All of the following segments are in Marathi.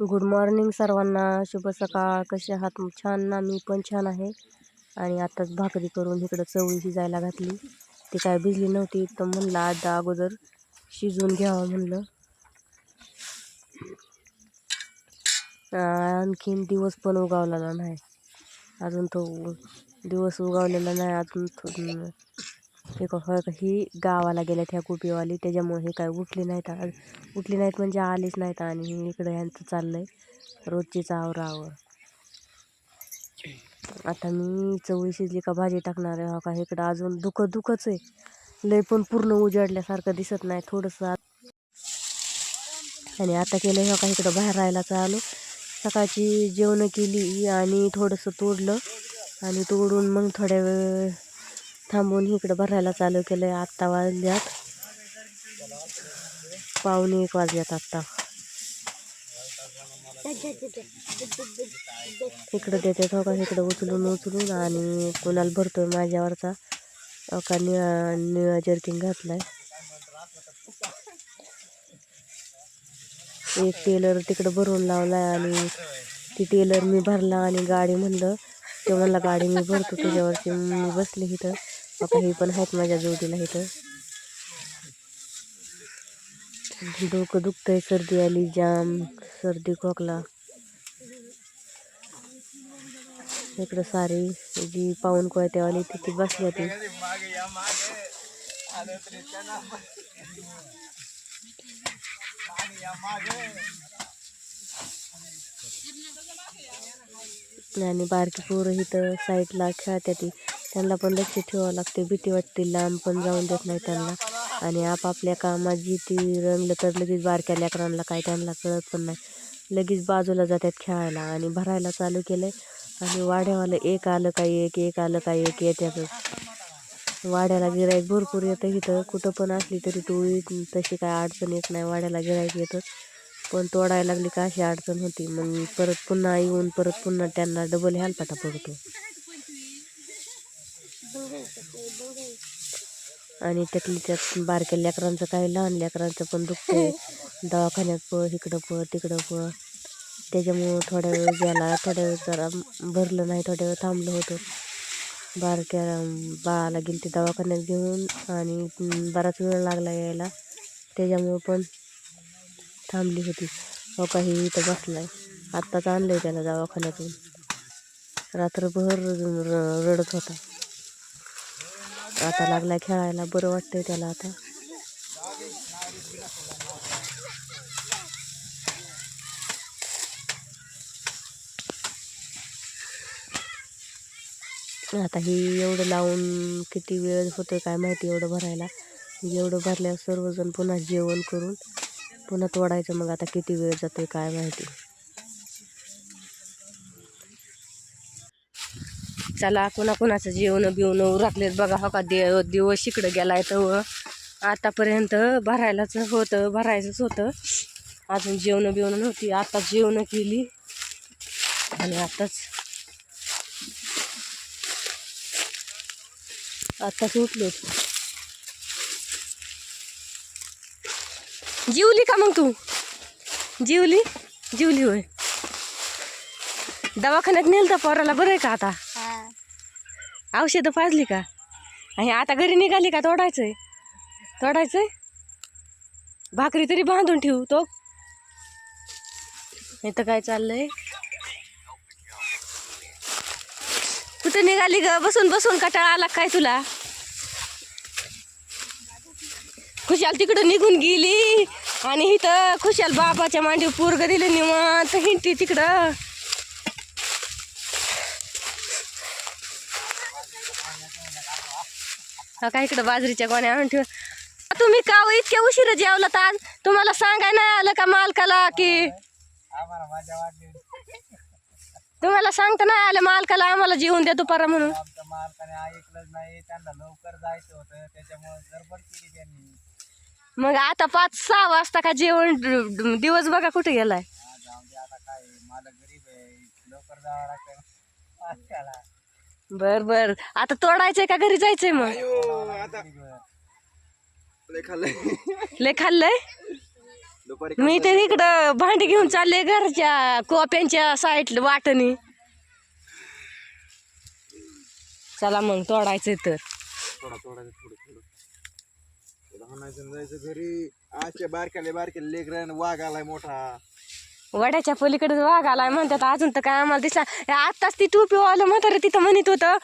गुड मॉर्निंग सर्वांना. शुभ सकाळ. कसे आहात? छान ना? मी पण छान आहे. आणि आत्ताच भाकरी करून इकडं चवळी शिजायला घातली. ती काय भिजली नव्हती तर म्हणलं आता अगोदर शिजवून घ्यावं म्हणलं. आणखीन दिवस पण उगावलेला नाही. अजून तो दिवस उगावलेला नाही. अजून एक हे का का ही गावाला गेल्यात ह्या कुपीवाली. त्याच्यामुळे हे काय उठली नाहीत आज. उठली नाहीत म्हणजे आलीच नाहीत आणि इकडं ह्यांचं चाललंय रोजचीच आवरावर. आता मी चवळी शिजली का भाजी टाकणार आहे हो का इकडं अजून दुखत दुखच आहे. लय पण पूर्ण उजाडल्यासारखं दिसत नाही थोडंसं आत- आणि आता केलं हो का इकडं बाहेर राहायला चालू. सकाळची जेवणं केली आणि थोडंसं तोडलं आणि तोडून मग थोड्या वेळ थांबून इकडं भरायला चालू केलं आहे आत्ता वाजल्यात. पावणे एक वाजल्यात आत्ता. इकडं देते हो का इकडं उचलून उचलून आणि कोणाला भरतोय माझ्यावरचा. अका का निळा निळा जर्किंग घातलाय. एक टेलर तिकडं भरून लावलाय आणि ती टेलर मी भरला आणि गाडी म्हणलं. ते म्हणला गाडी मी भरतो तुझ्यावरची मी बसले इथं. आता हे पण आहेत माझ्या जोडीला इथं. डोकं दुखतंय सर्दी आली जाम सर्दी खोकला. इकडं सारी जी पाऊन कोयत्यावाली तिथे बसल्या ती आणि बारकी पोरं इथं साईडला खेळत्या ती. त्यांना पण लक्ष ठेवावं लागते. भीती वाटते लांब पण जाऊन देत नाही त्यांना. आणि आपापल्या कामात जी ती रंगलं तर लगेच बारक्या लेकरांना काय त्यांना कळत पण नाही. लगेच बाजूला जातात खेळायला आणि भरायला चालू केलंय. आणि वाड्यावालं एक आलं काय एक एक आलं काय एक येत्यातच. वाड्याला गिरायक भरपूर येतं इथं. कुठं पण असली तरी टोळी तशी काय अडचण येत नाही. वाड्याला गिरायक येतं. पण तोडायला लागली का अशी अडचण होती. मग परत पुन्हा येऊन परत पुन्हा त्यांना डबल हेलपाटा पडतो. आणि त्यातली त्यात बारक्या लेकरांचं काय लहान लेकरांचं पण दुखतंय. दवाखान्यात पळ इकडं पळ तिकडं पळ. त्याच्यामुळं थोड्या वेळ गेला थोड्या वेळ जरा भरलं नाही थोड्या वेळ थांबलं होतं. बारक्या बाळाला गेली ते दवाखान्यात घेऊन आणि बराच वेळ लागला यायला. त्याच्यामुळं पण थांबली होती. हो काही इथं बसलाय. आत्ताच आणलंय त्याला दवाखान्यातून. रात्रभर रडत होता. आता लागला खेळायला. बरं वाटतंय त्याला आता. आता ही एवढं लावून किती वेळ होतो काय माहिती एवढं भरायला. एवढं भरल्यावर सर्वजण पुन्हा जेवण करून पुन्हा तोडायचं मग आता किती वेळ जातोय काय माहिती. चला कोणाकोणाचं जेवण बिवणं उरकलेत बघा हो का दे दिवस इकडं गेलाय तर आतापर्यंत भरायलाच होतं भरायचंच होतं. अजून जेवणं बिवणं नव्हती आता जेवणं केली. आणि आताच आताच उठलो जिवली का मग तू? जिवली? जिवली होय. दवाखान्यात नेलं तर पोराला बरं आहे का आता? औषधं पाजली का? आणि आता घरी निघाली का तोडायचंय? तोडायचंय? भाकरी तरी बांधून ठेवू तो. इथं काय चाललंय? कुठं निघाली ग? बसून बसून कटाळा आला काय तुला? खुशाल तिकडं निघून गेली. आणि इथं खुशाल बाबाच्या मांडीवर पोरग दिलं निवांत हिंटी तिकडं. हा काय इकडं बाजरीच्या गोण्या आणून ठेव. तुम्ही का हो इतक्या उशिरा जेवलात आज? तुम्हाला सांगाय नाही आलं का मालकाला की? तुम्हाला सांगता नाही आलं मालकाला आम्हाला जेवून द्या दुपारा म्हणून. आमच्या मालकाने ऐकलंच नाही. त्यांना लवकर जायचं होतं. त्याच्यामुळे गडबड केली त्यांनी. मग आता पाच सहा वाजता का जेवण दिवस बघा कुठे गेलाय. हा जाऊन दे आता काय मालक गरीब आहे. लवकर जावं लागतं. बर बर. आता तोडायचंय का घरी जायचंय मग? आता लय खाल्लंय. दुपारी मी तर इकडं भांडी घेऊन चालले घरच्या कोप्यांच्या साईड वाटणी. चला मग तोडायचं तर. थोडा थोडा थोडं थोडं. थोडं हाणायचं आणि जायचं घरी. आजच्या बारक्याले बारक्याले लेकरं वाघ आलाय मोठा. वड्याच्या पलीकडे वाघ आलाय म्हणतात अजून तर काय आम्हाला दिसला आत्ताच ती टोपी वालं म्हातारं तिथं म्हणत होतं.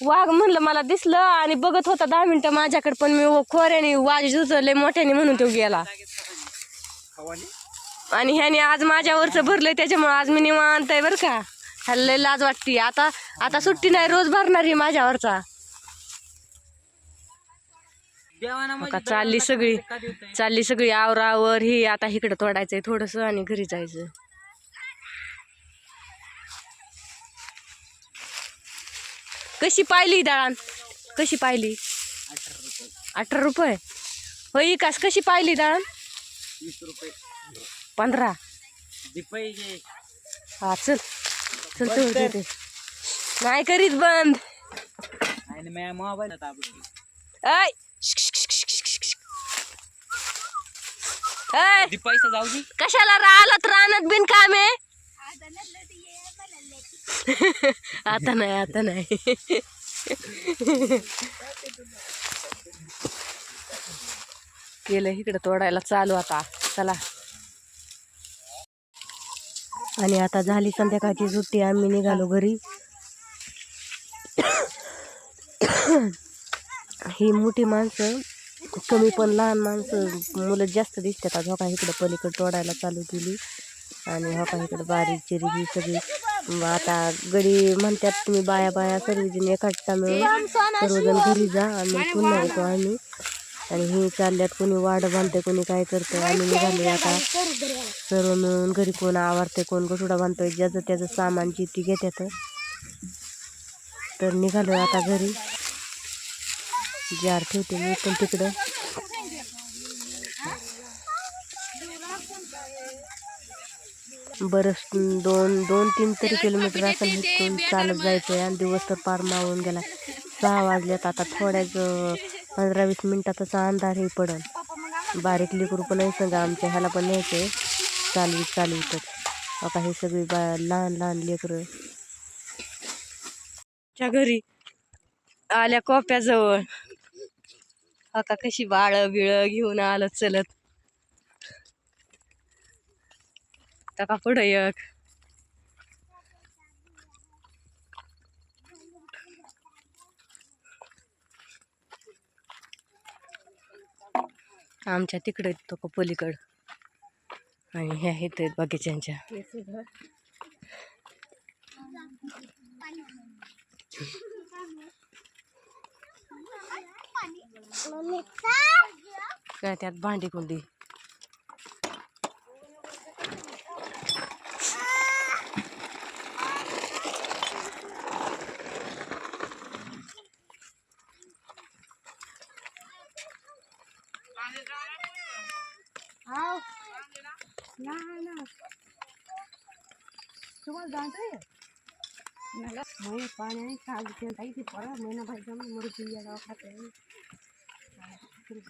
वाघ म्हणलं मला दिसलं आणि बघत होता दहा मिनिटं माझ्याकडे पण मी खोऱ्याने वाज जुजले मोठ्याने म्हणून तो गेला. आणि ह्याने आज माझ्यावरचं भरलंय त्याच्यामुळे आज मी निवांत आहे बरं का. ह्याला लय लाज वाटते. आता आता सुट्टी नाही रोज भरणार आहे माझ्यावरचा. का चालली सगळी. चालली सगळी आवरावर ही आता इकडं तोडायचंय थोडस आणि घरी जायचं. कशी पाहिली दळण? कशी पाहिली? अठरा रुपये. होय विकास कशी पाहिली रुपये. पंधरा. हा चल. चल तू देते. नाही करीत बंद. मोबाईल पैसा जाऊ दे. कशाला राहिलात? रानात बिन काम आहे? आता नाही आता नाही. केलं इकडं तोडायला चालू आता. चला. आणि आता झाली संध्याकाळची सुट्टी. आम्ही निघालो घरी. ही मोठी माणसं कमी पण लहान माणसं मुलं जास्त दिसतात. आज हका इकडं पलीकडं तोडायला चालू केली. आणि हका इकडं बारीक चिरी ही सगळी. मग आता गडी म्हणतात तुम्ही बाया बाया सर्वजण एकाठा मिळून सर्वजण घरी जा आम्ही पुन्हा येतो आम्ही. आणि हे चालल्यात कोणी वाड बांधते कोणी काय करतं आम्ही निघालो आता. सर्व मिळून घरी कोण आवडते कोण गोठुडा बांधतोय. ज्याचं त्याचं सामान जी ती घेतात तर निघालो आता घरी. जार ठेवते मी पण तिकडं. बरंच दोन दोन तीन तरी किलोमीटर असेल इथून चालत जायचं आहे आणि दिवस तर पार मावून गेला. सहा वाजल्यात आता थोड्याच पंधरा वीस मिनिटातच अंधार हे बारीक लेकरू पण नाही सांगा आमच्या ह्याला पण न्यायचं आहे चालवीत चालवीतच आता हे सगळी बा लहान लहान लेकरं. च्या घरी. आल्या कोप्याजवळ. अका कशी बाळ बिळ घेऊन आलं चलत. का पुढं एक? आमच्या तिकडे तो पलीकड. आणि ह्या आहेत बाकीच्यांच्या. काय त्यात भांडी कुंडी पाणी खाली परत महिना पाहिजे मरू खाते Hey!